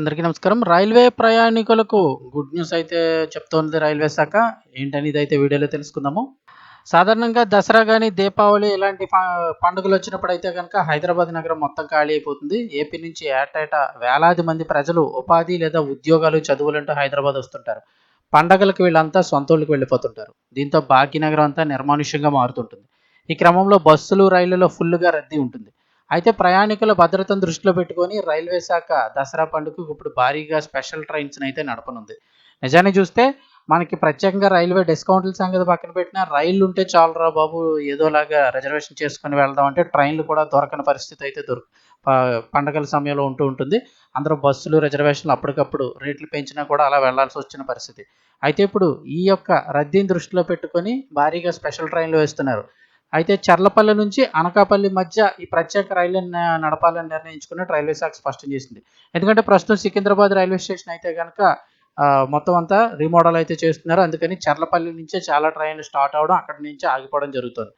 అందరికీ నమస్కారం. రైల్వే ప్రయాణికులకు గుడ్ న్యూస్ అయితే చెప్తోంది రైల్వే శాఖ. ఏంటనేది అయితే వీడియోలో తెలుసుకుందాము. సాధారణంగా దసరా కానీ దీపావళి ఇలాంటి పండుగలు వచ్చినప్పుడు అయితే కనుక హైదరాబాద్ నగరం మొత్తం ఖాళీ అయిపోతుంది. ఏపీ నుంచి ఏటేటా వేలాది మంది ప్రజలు ఉపాధి లేదా ఉద్యోగాలు చదువులంటూ హైదరాబాద్ వస్తుంటారు. పండగలకు వీళ్ళంతా సొంతూళ్ళకి వెళ్ళిపోతుంటారు. దీంతో భాగ్యనగరం అంతా నిర్మానుష్యంగా మారుతుంటుంది. ఈ క్రమంలో బస్సులు రైళ్ళలో ఫుల్గా రద్దీ ఉంటుంది. అయితే ప్రయాణికుల భద్రతను దృష్టిలో పెట్టుకొని రైల్వే శాఖ దసరా పండుగకు ఇప్పుడు భారీగా స్పెషల్ ట్రైన్స్ అయితే నడపనుంది. నిజాన్ని చూస్తే మనకి ప్రత్యేకంగా రైల్వే డిస్కౌంట్ల సంగతి పక్కన పెట్టిన రైళ్ళు ఉంటే చాలరా బాబు ఏదోలాగా రిజర్వేషన్ చేసుకుని వెళ్దాం అంటే ట్రైన్లు కూడా దొరకని పరిస్థితి అయితే దొరుకు పండగల సమయంలో ఉంటూ ఉంటుంది. అందరూ బస్సులు రిజర్వేషన్లు అప్పటికప్పుడు రేట్లు పెంచినా కూడా అలా వెళ్ళాల్సి వచ్చిన పరిస్థితి. అయితే ఇప్పుడు ఈ యొక్క రద్దీని దృష్టిలో పెట్టుకొని భారీగా స్పెషల్ ట్రైన్లు వేస్తున్నారు. అయితే చర్లపల్లి నుంచి అనకాపల్లి మధ్య ఈ ప్రత్యేక రైలు నడపాలని నిర్ణయించుకుని రైల్వే శాఖ స్పష్టం చేసింది. ఎందుకంటే ప్రస్తుతం సికింద్రాబాద్ రైల్వే స్టేషన్ అయితే కనుక మొత్తం అంతా రీమోడల్ అయితే చేస్తున్నారు. అందుకని చర్లపల్లి నుంచే చాలా ట్రైన్లు స్టార్ట్ అవడం అక్కడి నుంచి ఆగిపోవడం జరుగుతుంది.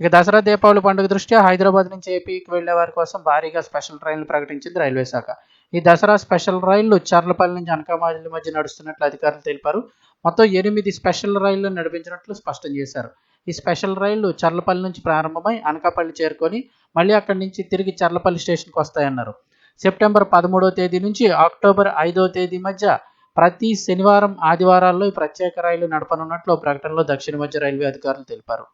ఇక దసరా దీపావళి పండుగ దృష్ట్యా హైదరాబాద్ నుంచి ఏపీకి వెళ్ళే వారి కోసం భారీగా స్పెషల్ ట్రైన్లు ప్రకటించింది రైల్వే శాఖ. ఈ దసరా స్పెషల్ రైళ్ళు చర్లపల్లి నుంచి అనకాపల్లి మధ్య నడుస్తున్నట్లు అధికారులు తెలిపారు. మొత్తం ఎనిమిది స్పెషల్ రైళ్ళు నడిపించినట్లు స్పష్టం చేశారు. ఈ స్పెషల్ రైళ్ళు చర్లపల్లి నుంచి ప్రారంభమై అనకాపల్లి చేరుకొని మళ్ళీ అక్కడి నుంచి తిరిగి చర్లపల్లి స్టేషన్కి వస్తాయన్నారు. సెప్టెంబర్ పదమూడవ తేదీ నుంచి అక్టోబర్ ఐదవ తేదీ మధ్య ప్రతి శనివారం ఆదివారాల్లో ఈ ప్రత్యేక రైలు నడపనున్నట్లు ప్రకటనలో దక్షిణ మధ్య రైల్వే అధికారులు తెలిపారు.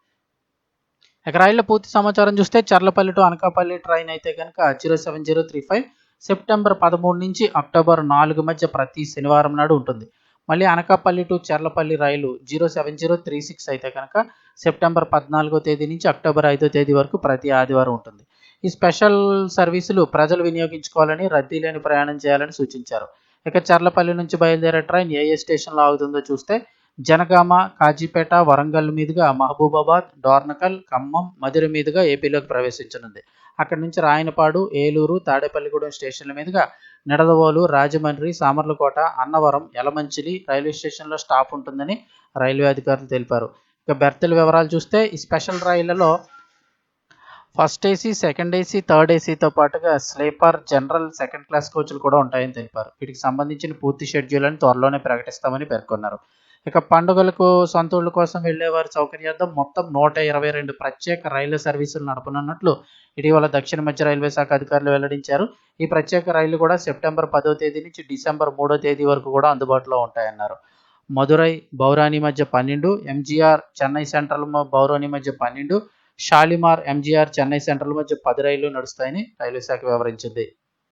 ఇక రైళ్ళ పూర్తి సమాచారం చూస్తే చర్లపల్లి టు అనకాపల్లి ట్రైన్ అయితే కనుక zero seven zero three five September పదమూడు నుంచి అక్టోబర్ నాలుగు మధ్య ప్రతి శనివారం నాడు ఉంటుంది. మళ్ళీ Anakapalli to Charlapalli rail zero seven zero three six అయితే కనుక సెప్టెంబర్ పద్నాలుగో తేదీ నుంచి అక్టోబర్ ఐదో తేదీ వరకు ప్రతి ఆదివారం ఉంటుంది. ఈ స్పెషల్ సర్వీసులు ప్రజలు వినియోగించుకోవాలని రద్దీ లేని ప్రయాణం చేయాలని సూచించారు. ఇక చర్లపల్లి నుంచి బయలుదేరే ట్రైన్ ఏ ఏ స్టేషన్లో ఆగుతుందో చూస్తే జనగామ కాజీపేట వరంగల్ మీదుగా మహబూబాబాద్ డోర్నకల్ ఖమ్మం మధుర మీదుగా ఏపీలోకి ప్రవేశించనుంది. అక్కడి నుంచి రాయనపాడు ఏలూరు తాడేపల్లిగూడెం స్టేషన్ల మీదుగా నిడదవోలు రాజమండ్రి సామర్లకోట అన్నవరం యలమంచిలి రైల్వే స్టేషన్లో స్టాప్ ఉంటుందని రైల్వే అధికారులు తెలిపారు. ఇక బెర్తుల వివరాలు చూస్తే ఈ special రైళ్ళలో first AC second AC third ఏసీతో పాటుగా స్లీపర్ జనరల్ సెకండ్ క్లాస్ కోచ్లు కూడా ఉంటాయని తెలిపారు. వీటికి సంబంధించిన పూర్తి షెడ్యూల్ అని త్వరలోనే ప్రకటిస్తామని పేర్కొన్నారు. ఇక పండుగలకు సొంతూళ్ళ కోసం వెళ్ళేవారి సౌకర్యార్థం మొత్తం నూట ఇరవై రెండు ప్రత్యేక రైలు సర్వీసులు నడపనున్నట్లు ఇటీవల దక్షిణ మధ్య రైల్వే శాఖ అధికారులు వెల్లడించారు. ఈ ప్రత్యేక రైళ్ళు కూడా సెప్టెంబర్ పదో తేదీ నుంచి డిసెంబర్ మూడో తేదీ వరకు కూడా అందుబాటులో ఉంటాయన్నారు. మదురై బౌరాని మధ్య పన్నెండు ఎంజీఆర్ చెన్నై సెంట్రల్ బౌరాణి బౌరాని మధ్య పన్నెండు షాలిమార్ ఎంజీఆర్ చెన్నై సెంట్రల్ మధ్య పది రైళ్ళు నడుస్తాయని రైల్వే శాఖ వివరించింది.